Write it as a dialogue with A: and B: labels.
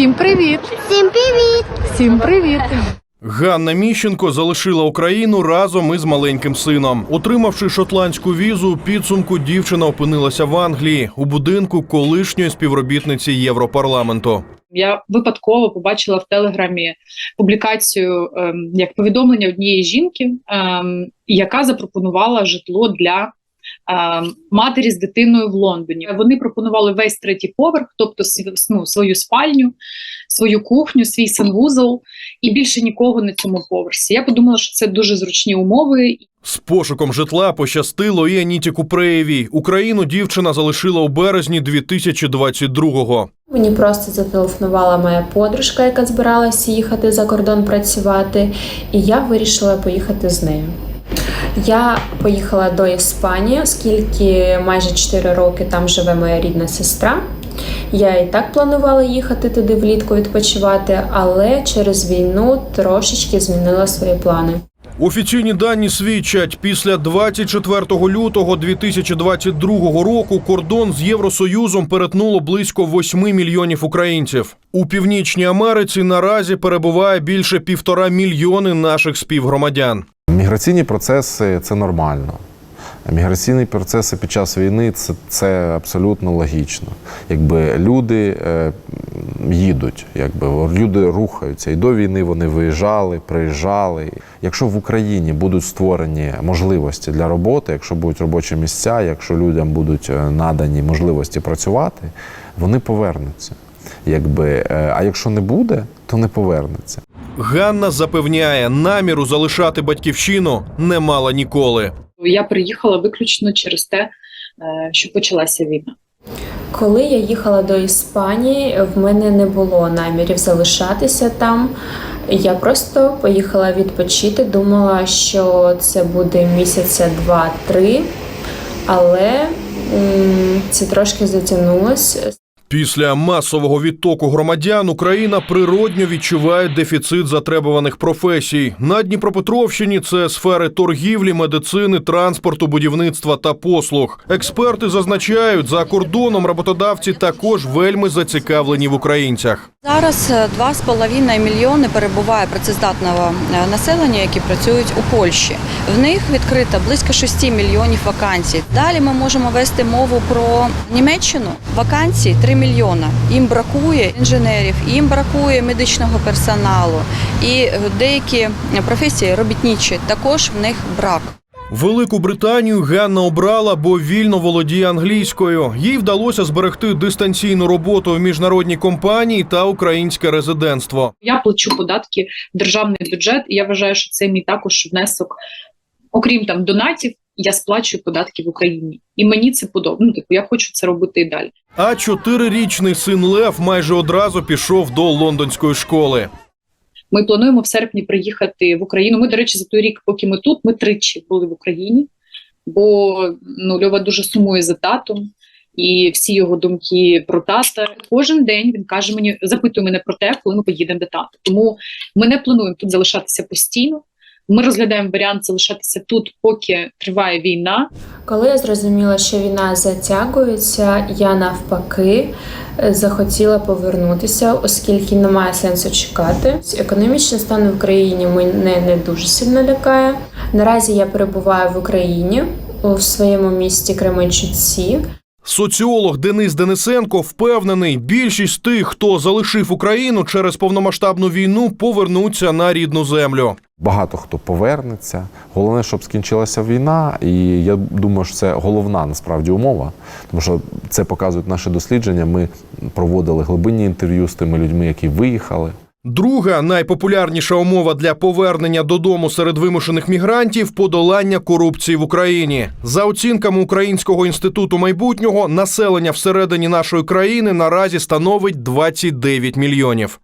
A: Всім привіт!
B: Всім привіт!
A: Всім привіт!
C: Ганна Міщенко залишила Україну разом із маленьким сином. Отримавши шотландську візу, у підсумку дівчина опинилася в Англії у будинку колишньої співробітниці Європарламенту.
D: Я випадково побачила в телеграмі публікацію ем, як повідомлення однієї жінки, ем, яка запропонувала житло для матері з дитиною в Лондоні. Вони пропонували весь третій поверх, тобто ну, свою спальню, свою кухню, свій санвузол і більше нікого на цьому поверсі. Я подумала, що це дуже зручні умови.
C: З пошуком житла пощастило і Аніті Купреєвій. Україну дівчина залишила у березні 2022-го.
E: Мені просто зателефонувала моя подружка, яка збиралася їхати за кордон працювати, і я вирішила поїхати з нею. Я поїхала до Іспанії, оскільки майже 4 роки там живе моя рідна сестра. Я і так планувала їхати туди влітку відпочивати, але через війну трошечки змінила свої плани.
C: Офіційні дані свідчать, після 24 лютого 2022 року кордон з Євросоюзом перетнуло близько 8 мільйонів українців. У північній Америці наразі перебуває більше півтора мільйони наших співгромадян.
F: Міграційні процеси це нормально. Міграційні процеси під час війни це, це абсолютно логічно. Якби люди е, їдуть, якби люди рухаються. І до війни вони виїжджали, приїжджали. Якщо в Україні будуть створені можливості для роботи, якщо будуть робочі місця, якщо людям будуть е, надані можливості працювати, вони повернуться. Якби, е, а якщо не буде, то не повернеться.
C: Ганна запевняє, наміру залишати батьківщину не мала ніколи.
D: Я приїхала виключно через те, е, що почалася війна.
E: Коли я їхала до Іспанії, в мене не було намірів залишатися там. Я просто поїхала відпочити. Думала, що це буде місяця два-три, але м, це трошки затягнулося.
C: Після масового відтоку громадян Україна природньо відчуває дефіцит затребуваних професій. На Дніпропетровщині це сфери торгівлі, медицини, транспорту, будівництва та послуг. Експерти зазначають, за кордоном роботодавці також вельми зацікавлені в українцях.
G: Зараз е, 2,5 мільйони перебуває працездатного е, населення, які працюють у Польщі. В них відкрито близько 6 мільйонів вакансій. Далі ми можемо вести мову про Німеччину. Вакансій 3 мільйона. Їм бракує інженерів, їм бракує медичного персоналу. І е, деякі професії робітничі також в них брак.
C: Велику Британію Ганна обрала, бо вільно володіє англійською. Їй вдалося зберегти дистанційну роботу в міжнародній компанії та українське резидентство.
D: Я плачу податки в державний бюджет, і я вважаю, що це мій також внесок, окрім там донатів. Я сплачую податки в Україні, і мені це подобається. Ну, типу, я хочу це робити і далі.
C: А чотирирічний син Лев майже одразу пішов до лондонської школи.
D: Ми плануємо в серпні приїхати в Україну. Ми, до речі, за той рік, поки ми тут, ми тричі були в Україні, бо ну, Льова дуже сумує за татом. І всі його думки про тата. Кожен день він каже мені, запитує мене про те, коли ми поїдемо до тата. Тому ми не плануємо тут залишатися постійно. Ми розглядаємо варіант залишатися тут, поки триває війна.
E: Коли я зрозуміла, що війна затягується, я навпаки е, захотіла повернутися, оскільки немає сенсу чекати. Економічний стан в Україні мене не дуже сильно лякає. Наразі я перебуваю в Україні у своєму місті Кременчуці.
C: Соціолог Денис Денисенко впевнений, більшість тих, хто залишив Україну через повномасштабну війну, повернуться на рідну землю.
F: Багато хто повернеться. Головне, щоб скінчилася війна, і я думаю, що це головна насправді умова, тому що це показують наші дослідження. Ми проводили глибинні інтерв'ю з тими людьми, які виїхали.
C: Друга найпопулярніша умова для повернення додому серед вимушених мігрантів подолання корупції в Україні. За оцінками Українського інституту майбутнього, населення всередині нашої країни наразі становить 29 мільйонів.